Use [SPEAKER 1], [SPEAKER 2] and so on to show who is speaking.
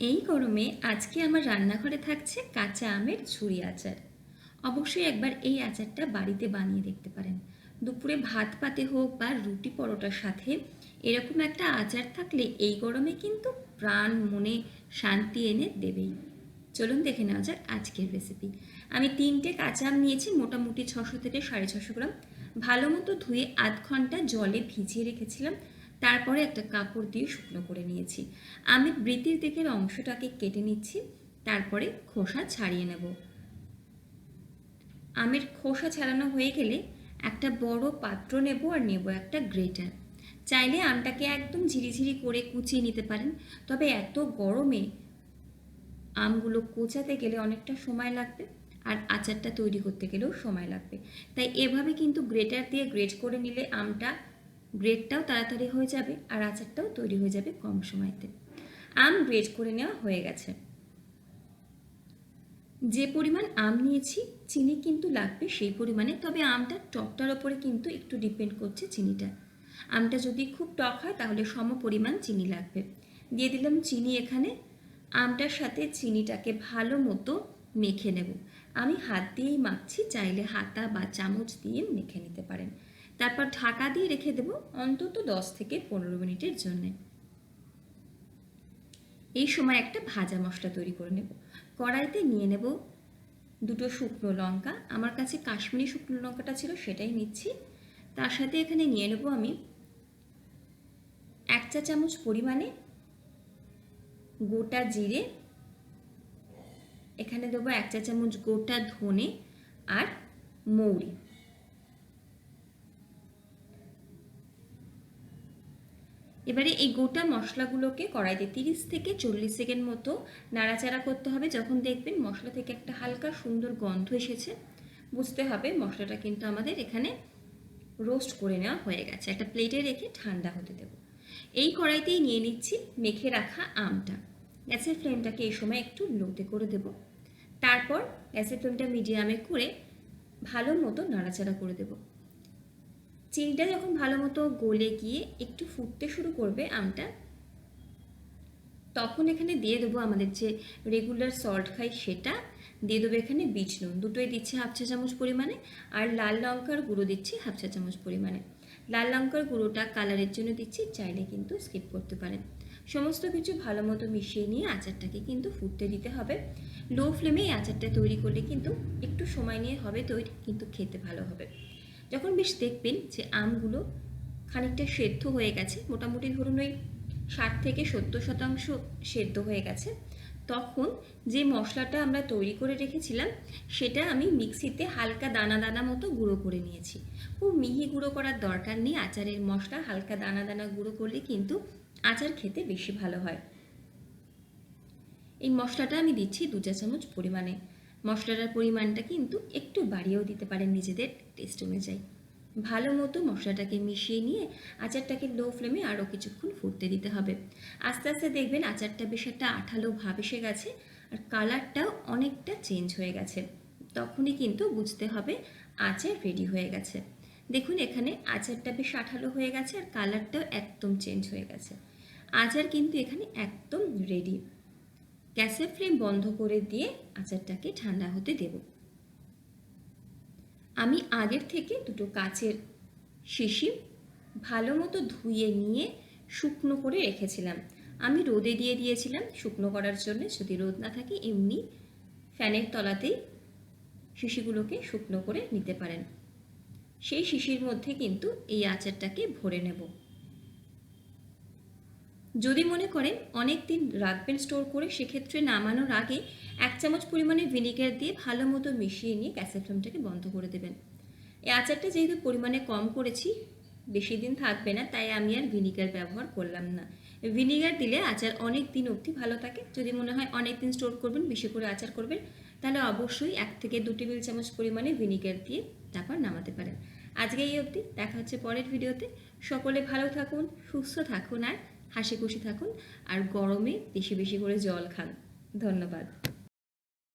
[SPEAKER 1] এই গরমে আজকে আমার রান্নাঘরে থাকছে কাঁচা আমের ঝুরি আচার। অবশ্যই একবার এই আচারটা বাড়িতে বানিয়ে দেখতে পারেন। দুপুরে ভাত পাতে হোক বা রুটি পরোটার সাথে এরকম একটা আচার থাকলে এই গরমে কিন্তু প্রাণ মনে শান্তি এনে দেবেই। চলুন দেখে নেওয়া যাক আজকের রেসিপি আমি তিনটে কাঁচা আম নিয়েছি, মোটামুটি ছশো থেকে সাড়ে ছশো গ্রাম। ভালো মতো ধুয়ে আধ ঘণ্টা জলে ভিজিয়ে রেখেছিলাম। তারপরে একটা কাপড় দিয়ে শুকনো করে নিয়েছি। আমি বৃতির দিকের অংশটাকে কেটে নিচ্ছি, তারপরে খোসা ছাড়িয়ে নেব। আমের খোসা ছাড়ানো হয়ে গেলে একটা বড় পাত্র নেব আর নেব একটা গ্রেটার। চাইলে আমটাকে একদম ঝিরিঝিরি করে কুচিয়ে নিতে পারেন, তবে এত গরমে আমগুলো কোচাতে গেলে অনেকটা সময় লাগবে আর আচারটা তৈরি করতে গেলেও সময় লাগবে। তাই এভাবে কিন্তু গ্রেটার দিয়ে গ্রেট করে নিলে আমটা গ্রেটটাও তাড়াতাড়ি হয়ে যাবে আর আচারটাও তৈরি হয়ে যাবে কম সময়তে। আম গ্রেট করে নেওয়া হয়ে গেছে। যে পরিমাণ আম নিয়েছি, চিনি কিন্তু লাগবে সেই পরিমাণে, তবে আমটা টকটার ওপরে কিন্তু একটু ডিপেন্ড করছে চিনিটা। আমটা যদি খুব টক হয়, তাহলে সম পরিমাণ চিনি লাগবে। দিয়ে দিলাম চিনি এখানে। আমটার সাথে চিনিটাকে ভালো মতো মেখে নেব। আমি হাত দিয়েই মাখছি, চাইলে হাতা বা চামচ দিয়ে মেখে নিতে পারেন। তারপর ঢাকা দিয়ে রেখে দেব অন্তত দশ থেকে পনেরো মিনিটের জন্যে। এই সময় একটা ভাজা মশলা তৈরি করে নেব। কড়াইতে নিয়ে নেব দুটো শুকনো লঙ্কা। আমার কাছে কাশ্মীরি শুকনো লঙ্কাটা ছিল সেটাই নিচ্ছি। তার সাথে এখানে নিয়ে নেব আমি এক চা চামচ পরিমাণে গোটা জিরে। এখানে দেবো এক চা চামচ গোটা ধনে আর মৌরি। এবারে এই গোটা মশলাগুলোকে কড়াইতে তিরিশ থেকে চল্লিশ সেকেন্ড মতো নাড়াচাড়া করতে হবে। যখন দেখবেন মশলা থেকে একটা হালকা সুন্দর গন্ধ এসেছে, বুঝতে হবে মশলাটা কিন্তু আমাদের এখানে রোস্ট করে নেওয়া হয়ে গেছে। একটা প্লেটে রেখে ঠান্ডা হতে দেব। এই কড়াইতেই নিয়ে নিচ্ছি মেখে রাখা আমটা। গ্যাসের ফ্লেমটাকে এই সময় একটু লোতে করে দেব। তারপর গ্যাসের ফ্লেমটা মিডিয়ামে করে ভালো মতো নাড়াচাড়া করে দেবো। চিনিটা যখন ভালো মতো গলে গিয়ে একটু ফুটতে শুরু করবে আমটা, তখন এখানে দিয়ে দেবো আমাদের যে রেগুলার সল্ট খাই সেটা। দিয়ে দেবো এখানে বীজ নুন। দুটোই দিচ্ছি হাফ চা চামচ পরিমাণে আর লাল লঙ্কার গুঁড়ো দিচ্ছি হাফ চা চামচ পরিমাণে। লাল লঙ্কার গুঁড়োটা কালারের জন্য দিচ্ছি, চাইলে কিন্তু স্কিপ করতে পারেন। সমস্ত কিছু ভালো মতো মিশিয়ে নিয়ে আচারটাকে কিন্তু ফুটতে দিতে হবে। লো ফ্লেমে এই আচারটা তৈরি করলে কিন্তু একটু সময় নিয়ে হবে তৈরি কিন্তু খেতে ভালো হবে। যখন বেশ দেখবেন যে আমগুলো খানিকটা সেদ্ধ হয়ে গেছে, মোটামুটি ধরুন ওই ষাট থেকে সত্তর শতাংশ সেদ্ধ হয়ে গেছে, তখন যে মশলাটা আমরা তৈরি করে রেখেছিলাম, সেটা আমি মিক্সিতে হালকা দানা দানা মতো গুঁড়ো করে নিয়েছি। খুব মিহি গুঁড়ো করার দরকার নেই, আচারের মশলা হালকা দানা দানা গুঁড়ো করলে কিন্তু আচার খেতে বেশি ভালো হয়। এই মশলাটা আমি দিচ্ছি দু চা চামচ পরিমাণে। মশলাটার পরিমাণটা কিন্তু একটু বাড়িয়েও দিতে পারেন নিজেদের টেস্ট অনুযায়ী। ভালো মতো মশলাটাকে মিশিয়ে নিয়ে আচারটাকে লো ফ্লেমে আরও কিছুক্ষণ ফুটতে দিতে হবে। আস্তে আস্তে দেখবেন আচারটা বেশ একটা আঠালো ভাব এসে গেছে আর কালারটাও অনেকটা চেঞ্জ হয়ে গেছে। তখনই কিন্তু বুঝতে হবে আচার রেডি হয়ে গেছে। দেখুন এখানে আচারটা বেশ আঠালো হয়ে গেছে আর কালারটাও একদম চেঞ্জ হয়ে গেছে। আচার কিন্তু এখানে একদম রেডি গ্যাসের ফ্লেম বন্ধ করে দিয়ে আচারটাকে ঠান্ডা হতে দেব। আমি আগের থেকে দুটো কাচের শিশি ভালো মতো ধুয়ে নিয়ে শুকনো করে রেখেছিলাম। আমি রোদে দিয়ে দিয়েছিলাম শুকনো করার জন্য। যদি রোদ না থাকে, এমনি ফ্যানের তলাতেই শিশিগুলোকে শুকনো করে নিতে পারেন। সেই শিশির মধ্যে কিন্তু এই আচারটাকে ভরে নেব। যদি মনে করেন অনেক দিন রাখবেন স্টোর করে, সেক্ষেত্রে নামানোর আগে এক চামচ পরিমাণে ভিনিগার দিয়ে ভালো মতো মিশিয়ে নিয়ে গ্যাসের ফ্লেমটাকে বন্ধ করে দেবেন। এই আচারটা যেহেতু পরিমাণে কম করেছি, বেশি দিন থাকবে না, তাই আমি আর ভিনিগার ব্যবহার করলাম না। ভিনিগার দিলে আচার অনেক দিন অবধি ভালো থাকে। যদি মনে হয় অনেক দিন স্টোর করবেন, বেশি করে আচার করবেন, তাহলে অবশ্যই এক থেকে দু টেবিল চামচ পরিমাণে ভিনিগার দিয়ে তারপর নামাতে পারেন। আজকে এই অবধি, দেখা হচ্ছে পরের ভিডিওতে সকলে ভালো থাকুন, সুস্থ থাকুন, আর হাসি খুশি থাকুন আর গরমে বেশি বেশি করে জল খান। ধন্যবাদ।